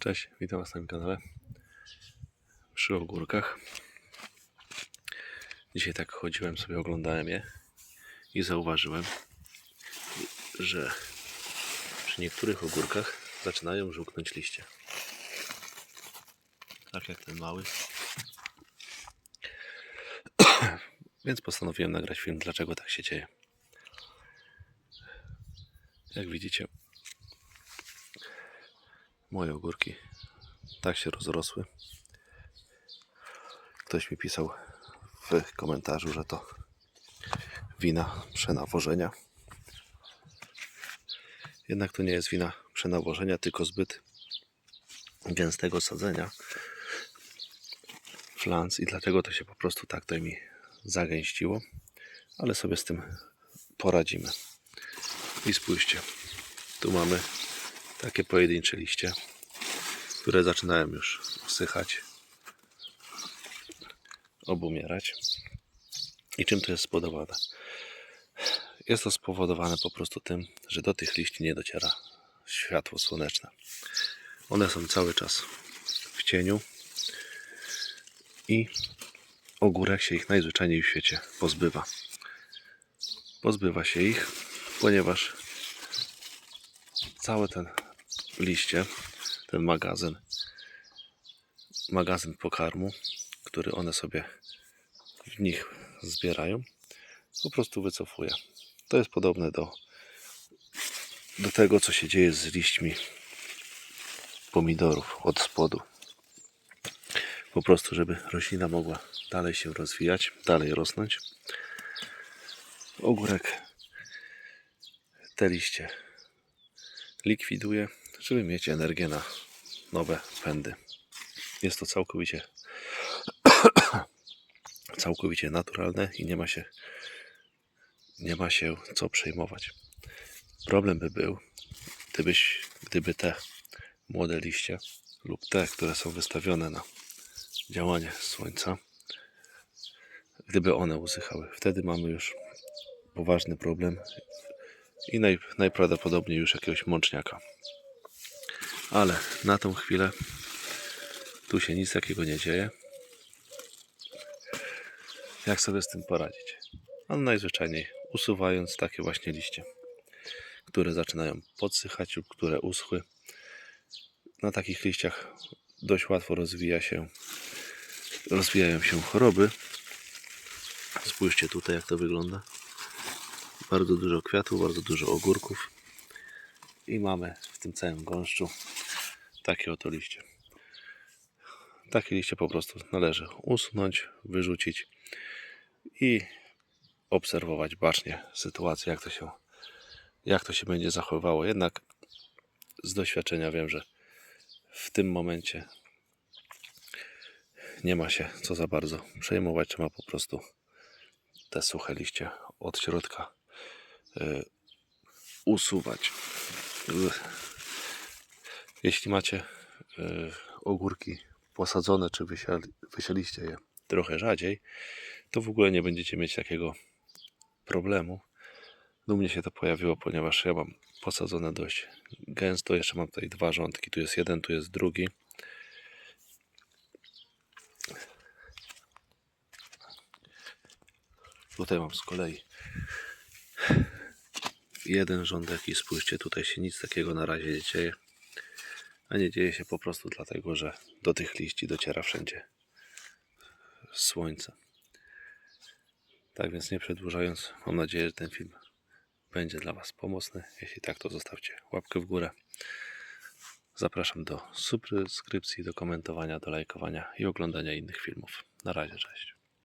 Cześć, witam Was na moim kanale przy ogórkach. Dzisiaj tak chodziłem sobie, oglądałem je i zauważyłem, że przy niektórych ogórkach zaczynają żółknąć liście. Tak jak ten mały. Więc postanowiłem nagrać film, dlaczego tak się dzieje. Jak widzicie, moje ogórki tak się rozrosły. Ktoś mi pisał w komentarzu, że to wina przenawożenia. Jednak to nie jest wina przenawożenia, tylko zbyt gęstego sadzenia flans i dlatego to się po prostu tak to mi zagęściło, ale sobie z tym poradzimy. I spójrzcie, tu mamy takie pojedyncze liście, które zaczynają już usychać, obumierać. I czym to jest spowodowane? Jest to spowodowane po prostu tym, że do tych liści nie dociera światło słoneczne. One są cały czas w cieniu i ogórek się ich najzwyczajniej w świecie pozbywa. Pozbywa się ich, ponieważ cały ten liście, ten magazyn, magazyn pokarmu, który one sobie w nich zbierają, po prostu wycofuje. To jest podobne do, do tego, co się dzieje z liśćmi pomidorów od spodu. Po prostu, żeby roślina mogła dalej się rozwijać, dalej rosnąć. Ogórek te liście likwiduje, żeby mieć energię na nowe pędy. Jest to całkowicie całkowicie naturalne i nie ma się nie ma się co przejmować. Problem by był, gdybyś, gdyby te młode liście lub te, które są wystawione na działanie słońca, gdyby one usychały. Wtedy mamy już poważny problem i naj, najprawdopodobniej już jakiegoś mączniaka. Ale na tą chwilę tu się nic takiego nie dzieje. Jak sobie z tym poradzić? No najzwyczajniej usuwając takie właśnie liście, które zaczynają podsychać lub które uschły. Na takich liściach dość łatwo rozwija się, rozwijają się choroby. Spójrzcie tutaj jak to wygląda. Bardzo dużo kwiatów, bardzo dużo ogórków. I mamy tym całym gąszczu takie oto liście. Takie liście po prostu należy usunąć, wyrzucić i obserwować bacznie sytuację, jak to się, jak to się będzie zachowywało. Jednak z doświadczenia wiem, że w tym momencie nie ma się co za bardzo przejmować. Trzeba po prostu te suche liście od środka y, usuwać. Jeśli macie y, ogórki posadzone, czy wysiali, wysialiście je trochę rzadziej, to w ogóle nie będziecie mieć takiego problemu. U mnie się to pojawiło, ponieważ ja mam posadzone dość gęsto. Jeszcze mam tutaj dwa rządki. Tu jest jeden, tu jest drugi. Tutaj mam z kolei jeden rządek i spójrzcie, tutaj się nic takiego na razie nie dzieje. A nie dzieje się po prostu dlatego, że do tych liści dociera wszędzie słońce. Tak więc nie przedłużając, mam nadzieję, że ten film będzie dla Was pomocny. Jeśli tak, to zostawcie łapkę w górę. Zapraszam do subskrypcji, do komentowania, do lajkowania i oglądania innych filmów. Na razie, cześć.